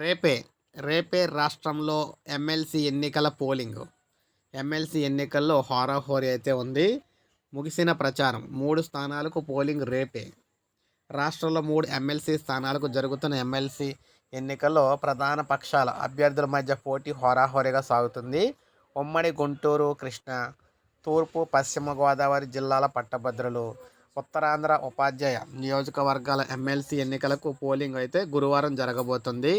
రేపే రేపే రాష్ట్రంలో ఎమ్మెల్సీ ఎన్నికల పోలింగ్. ఎమ్మెల్సీ ఎన్నికల్లో హోరాహోరీ అయితే ఉంది. ముగిసిన ప్రచారం మూడు స్థానాలకు పోలింగ్ రేపే. రాష్ట్రంలో మూడు ఎమ్మెల్సీ స్థానాలకు జరుగుతున్న ఎమ్మెల్సీ ఎన్నికల్లో ప్రధాన పక్షాల అభ్యర్థుల మధ్య పోటీ హోరాహోరీగా సాగుతుంది. ఉమ్మడి గుంటూరు కృష్ణ తూర్పు పశ్చిమ గోదావరి జిల్లాల పట్టభద్రులు ఉత్తరాంధ్ర ఉపాధ్యాయ నియోజకవర్గాల ఎమ్మెల్సీ ఎన్నికలకు పోలింగ్ అయితే గురువారం జరగబోతుంది.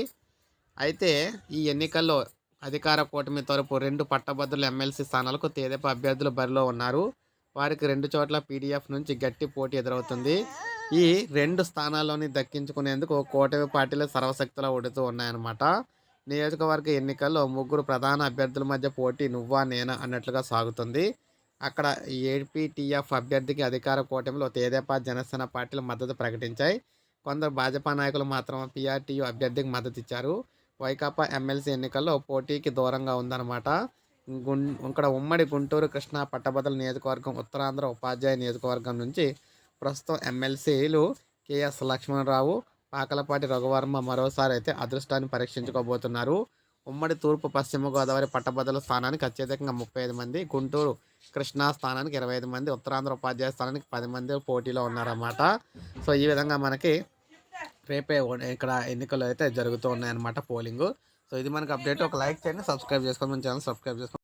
అయితే ఈ ఎన్నికల్లో అధికార కూటమి తరపు రెండు పట్టభద్రుల ఎమ్మెల్సీ స్థానాలకు తేదెప అభ్యర్థులు బరిలో ఉన్నారు. వారికి రెండు చోట్ల పీడీఎఫ్ నుంచి గట్టి పోటీ ఎదురవుతుంది. ఈ రెండు స్థానాల్లోని దక్కించుకునేందుకు కూటమి పార్టీలు సర్వశక్తులా ఉడుతూ ఉన్నాయన్నమాట. నియోజకవర్గ ఎన్నికల్లో ముగ్గురు ప్రధాన అభ్యర్థుల మధ్య పోటీ నువ్వా నేనా అన్నట్లుగా సాగుతుంది. అక్కడ ఏపీటీఎఫ్ అభ్యర్థికి అధికార కూటమిలో తేదేపా జనసేన పార్టీలు మద్దతు ప్రకటించాయి. కొందరు భాజపా నాయకులు మాత్రం పీఆర్టీయూ అభ్యర్థికి మద్దతు ఇచ్చారు. వైకాపా ఎమ్మెల్సీ ఎన్నికల్లో పోటీకి దూరంగా ఉందన్నమాట. గుం ఇక్కడ ఉమ్మడి గుంటూరు కృష్ణా పట్టభద్రుల నియోజకవర్గం ఉత్తరాంధ్ర ఉపాధ్యాయ నియోజకవర్గం నుంచి ప్రస్తుతం ఎమ్మెల్సీలు కేఎస్ లక్ష్మణరావు పాకలపాటి రఘువర్మ మరోసారి అయితే అదృష్టాన్ని పరీక్షించుకోబోతున్నారు. ఉమ్మడి తూర్పు పశ్చిమ గోదావరి పట్టభద్రుల స్థానానికి అత్యధికంగా ముప్పై ఐదు మంది గుంటూరు కృష్ణా స్థానానికి ఇరవై ఐదు మంది ఉత్తరాంధ్ర ఉపాధ్యాయ స్థానానికి పది మంది పోటీలో ఉన్నారన్నమాట. సో ఈ విధంగా మనకి రేపే ఇక్కడ ఎన్నికలు అయితే జరుగుతూ ఉన్నాయన్నమాట పోలింగ్. సో ఇది మనకు అప్డేట్. ఒక లైక్ చేయండి సబ్స్క్రైబ్ చేసుకోండి. మన ఛానల్ సబ్స్క్రైబ్ చేసుకోండి.